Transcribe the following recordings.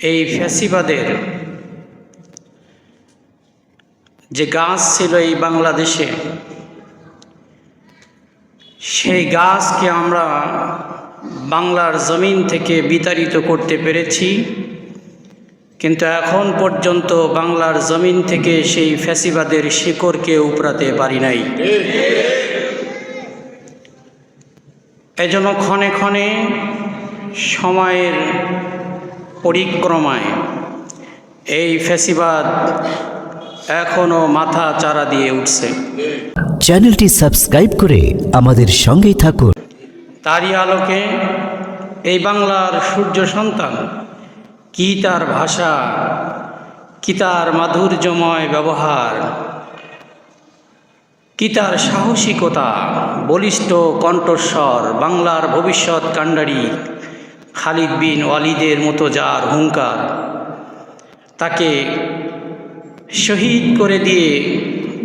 এই ফ্যাসিবাদের যে গাছ ছিল এই বাংলাদেশে, সেই গাছকে আমরা বাংলার জমিন থেকে বিতাড়িত করতে পেরেছি। কিন্তু এখন পর্যন্ত বাংলার জমিন থেকে সেই ফ্যাসিবাদের শিকড়কে উপড়াতে পারি নাই। এজন্য ক্ষণে ক্ষণে সময়ের পরিক্রমায়। এই ফ্যাসিবাদ এখনও মাথা চারা দিয়ে উঠছে। চ্যানেলটি সাবস্ক্রাইব করে আমাদের সঙ্গেই থাকুন। তারই আলোকে এই বাংলার সূর্য সন্তান কি তার ভাষা কি তার মাধুর্যময় ব্যবহার কি তার সাহসিকতা বলিষ্ঠ কণ্ঠস্বর বাংলার ভবিষ্যৎ কাণ্ডারি খালিদ বিন ওয়ালিদের মতো যার হুঙ্কার, তাকে শহীদ করে দিয়ে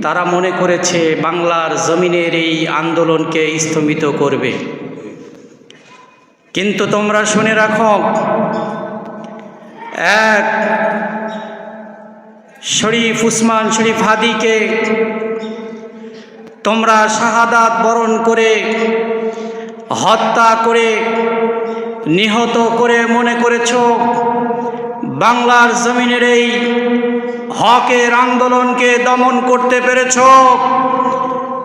তারা মনে করেছে বাংলার জমিনের এই আন্দোলনকে স্থমিত করবে। কিন্তু তোমরা শুনে রাখো, এক শরীফ উসমান শরীফ হাদিকে তোমরা শাহাদাত বরণ করে হত্যা করে নিহত করে মনে করেছ? বাংলার জমিনের এই হকের আন্দোলনকে দমন করতে পেরেছ?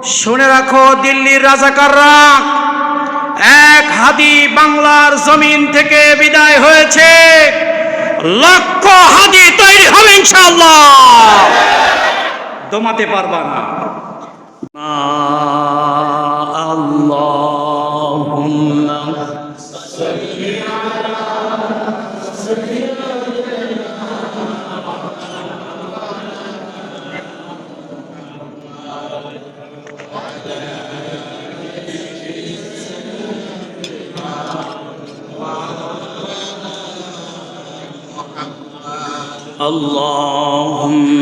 শুনে রাখো, দিল্লির রাজাকাররা, এক হাদি বাংলার জমিন থেকে বিদায় হয়েছে। লক্ষ হাদি তৈরি হবে ইনশাআল্লাহ। দমাতে পারবা না। اللهم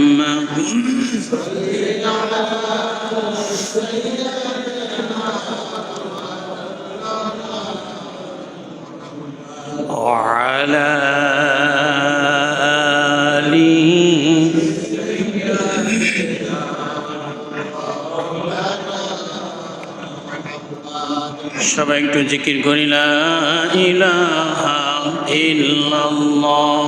وعلى آله সবাই একটু জিকির করি লা ইলাহা ইল্লাল্লাহ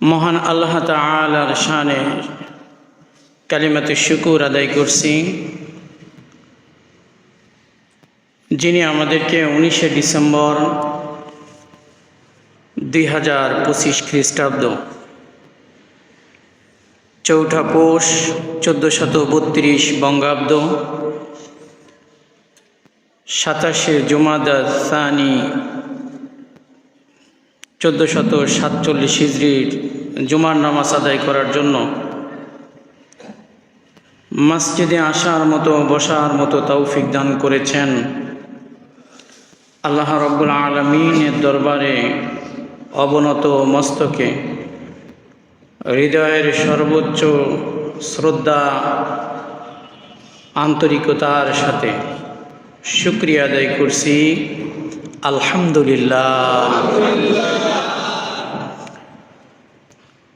মহান আল্লাহ তালার শানে কালিমাতে শুকুর আদায় করছি। যিনি আমাদেরকে উনিশে ডিসেম্বর দুই হাজার পঁচিশ খ্রিস্টাব্দ চৌঠা পৌষ চোদ্দোশত বত্রিশ বঙ্গাব্দ সাতাশে জুমাদা সানি চোদ্দোশত সাতচল্লিশ হিজড়ির জুমার নামাজ আদায় করার জন্য মসজিদে আসার মতো, বসার মতো তৌফিক দান করেছেন আল্লাহ রব্বুল আলমিনের দরবারে অবনত মস্তকে। হৃদয়ের সর্বোচ্চ শ্রদ্ধা, আন্তরিকতার সাথে শুক্রিয়া আদায় করছি। আলহামদুলিল্লাহ।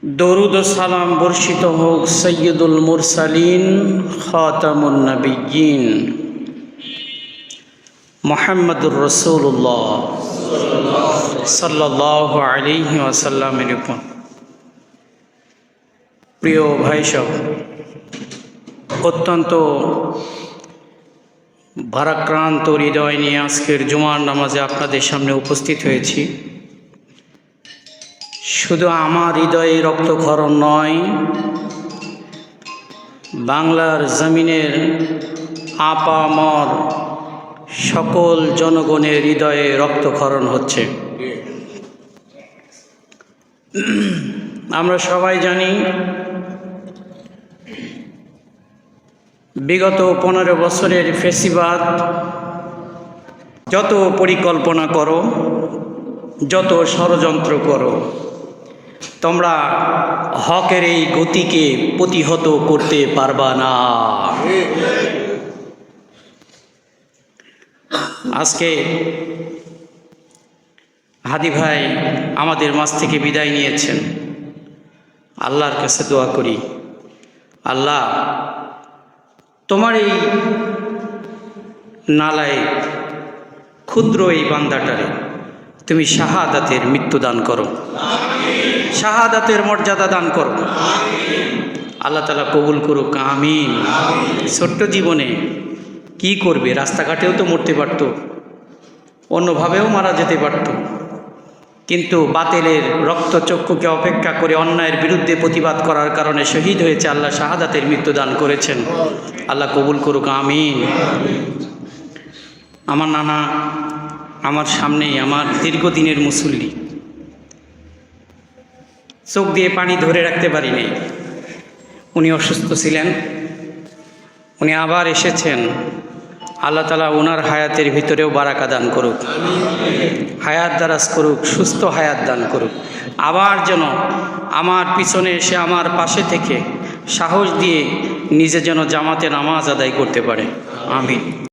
দরুদ সালাম বর্ষিত হোক সৈয়দুল মুরসালিন খাতামুন নবীন মোহাম্মদুর রসুল্লাহ সাল্লাহ আলিহি ওয়াসাল্লামের উপর। প্রিয় ভাই সব অত্যন্ত ভারাক্রান্ত হৃদয় নিয়ে আজকের জুমার নামাজে আপনাদের সামনে উপস্থিত হয়েছি। শুধু আমার হৃদয়ে রক্তক্ষরণ নয়, বাংলার জমিনের আপামর সকল জনগণের হৃদয়ে রক্তক্ষরণ হচ্ছে। আমরা সবাই জানি, বিগত পনেরো বছরের ফেসিবাদ, যত পরিকল্পনা করো, যত ষড়যন্ত্র করো তোমরা হকের এই গতিকে প্রতিহত করতে পারবা না। আজকে হাদি ভাই আমাদের মাছ থেকে বিদায় নিয়েছেন। আল্লাহর কাছে দোয়া করি। আল্লাহ, তোমার এই নালায় ক্ষুদ্র এই বান্দাটারে তুমি শাহাদাতের মৃত্যু দান করো। শাহাদাতের মর্যাদা দান করো। আল্লাহ তালা কবুল করুক, আমিন। ছোট্ট জীবনে কি করবে? রাস্তাঘাটেও তো মরতে পারত, অন্যভাবেও মারা যেতে পারত। কিন্তু বাতিলের রক্তচক্ষুকে অপেক্ষা করে অন্যায়ের বিরুদ্ধে প্রতিবাদ করার কারণে শহীদ হয়েছে আল্লাহ, শাহাদাতের মৃত্যু দান করেছেন। আল্লাহ কবুল করুক, আমিন। আমার নানা, আমার সামনেই, আমার দীর্ঘদিনের মুসল্লি। চোখ দিয়ে পানি ধরে রাখতে পারিনি। উনি অসুস্থ ছিলেন। উনি আবার এসেছেন। আল্লাহ তালা ওনার হায়াতের ভিতরেও বারাকা দান করুক। হায়াত দারাজ করুক, সুস্থ হায়াত দান করুক। আবার যেন আমার পিছনে এসে আমার পাশে থেকে সাহস দিয়ে নিজে যেন জামাতে নামাজ আদায় করতে পারে। আমি